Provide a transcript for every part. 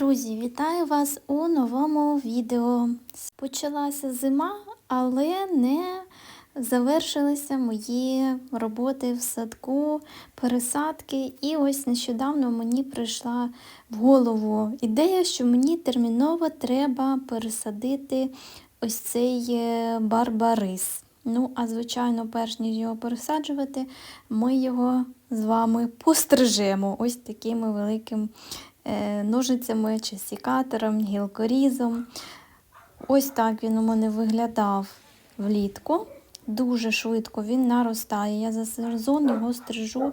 Друзі, вітаю вас у новому відео. Почалася зима, але не завершилися мої роботи в садку, пересадки. І ось нещодавно мені прийшла в голову ідея, що мені терміново треба пересадити ось цей е, барбарис. Ну, а звичайно, перш ніж його пересаджувати, ми його з вами пострижемо ось такими великим ножицями чи сікатором, гілкорізом. Ось так він у мене виглядав влітку. Дуже швидко він наростає. Я за сезон його стрижу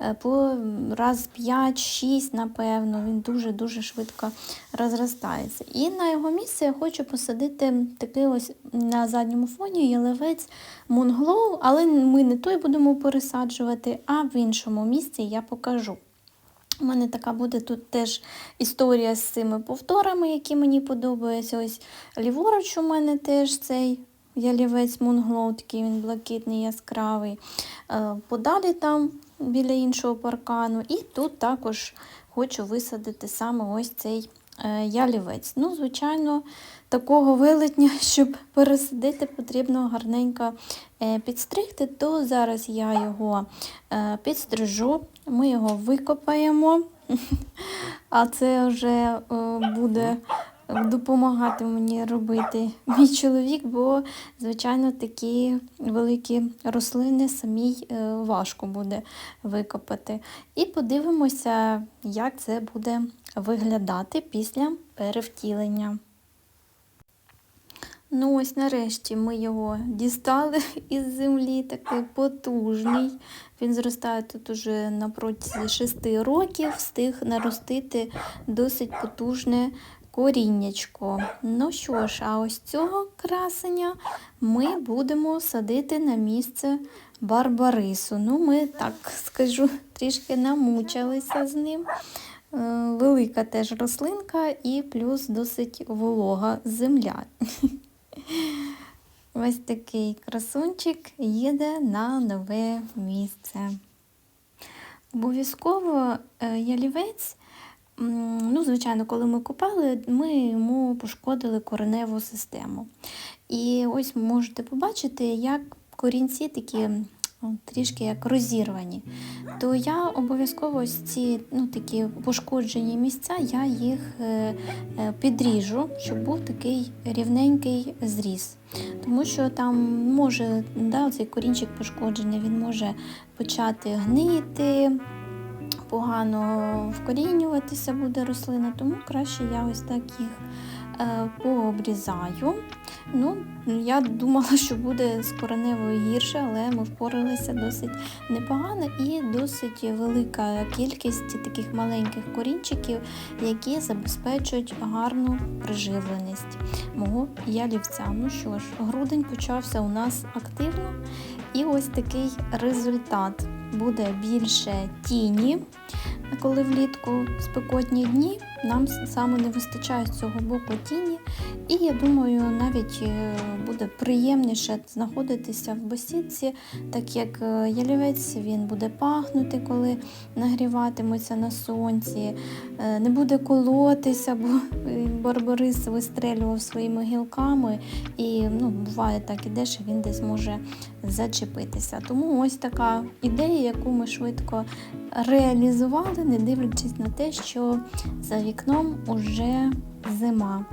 е, по раз 5-6, напевно. Він дуже-дуже швидко розростається. І на його місце я хочу посадити такий ось на задньому фоні ялевець Монглоу, але ми не той будемо пересаджувати, а в іншому місці я покажу. У мене така буде тут теж історія з цими повторами, які мені подобаються. Ось ліворуч у мене теж цей ялівець Мунглоу, такий він блакитний, яскравий. Е, Подалі там біля іншого паркану. І тут також хочу висадити саме ось цей ялівець. Ну, звичайно, такого велетня, щоб пересадити, потрібно гарненько е, підстригти, то зараз я його е, підстрижу, ми його викопаємо, а це вже е, буде допомагати мені робити мій чоловік, бо, звичайно, такі великі рослини самій е, важко буде викопати. І подивимося, як це буде виглядати після перевтілення. Ну, ось нарешті ми його дістали із землі, такий потужний. Він зростає тут уже на протязі 6 років, встиг наростити досить потужне коріннячко. Ну що ж, а ось цього красення ми будемо садити на місце барбарису. Ну, ми, так скажу, трішки намучилися з ним. Е, Велика теж рослинка і плюс досить волога земля. Ось такий красунчик їде на нове місце. Обов'язково е, ялівець, ну, звичайно, коли ми купали, ми йому пошкодили кореневу систему. І ось можете побачити, як корінці такі трішки як розірвані. То я обов'язково ось ці ну, такі пошкоджені місця, я їх е, е, підріжу, щоб був такий рівненький зріз. Тому що там може да, цей корінчик пошкоджений, він може почати гнити, погано вкорінюватися буде рослина, тому краще я ось так їх е, пообрізаю. Ну, я думала, що буде з кореневою гірше, але ми впоралися досить непогано і досить велика кількість таких маленьких корінчиків, які забезпечують гарну приживленість мого ялівця. Ну що ж, грудень почався у нас активно, і ось такий результат. Буде більше тіні, коли влітку спекотні дні, нам саме не вистачає з цього боку тіні, і я думаю, навіть е, буде приємніше знаходитися в бесідці, так як е, ялівець він буде пахнути, коли нагріватиметься на сонці, е, не буде колотися, бо барбарис вистрелював своїми гілками, і ну, буває так ідеш, і він десь може зачепитися. Тому ось така ідея, яку ми швидко реалізували, не дивлячись на те, що за вікном уже зима.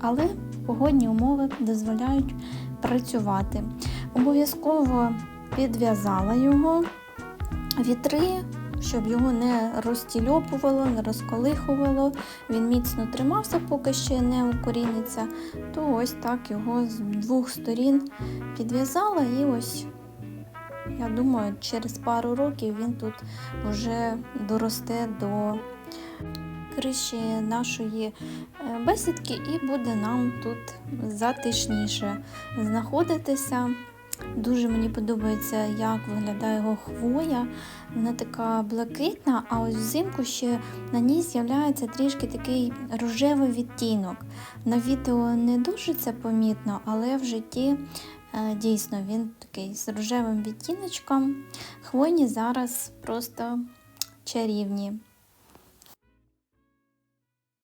Але погодні умови дозволяють працювати. Обов'язково підв'язала його вітри, щоб його не розтільопувало, не розколихувало. Він міцно тримався, поки ще не укоріниться. То ось так його з двох сторін підв'язала і ось. Я думаю, через пару років він тут вже доросте до криші нашої е, бесідки і буде нам тут затишніше знаходитися. Дуже мені подобається, як виглядає його хвоя. Вона така блакитна, а ось взимку ще на ній з'являється трішки такий рожевий відтінок. На відео не дуже це помітно, але в житті е, дійсно він такий з рожевим відтіночком. Хвойні зараз просто чарівні.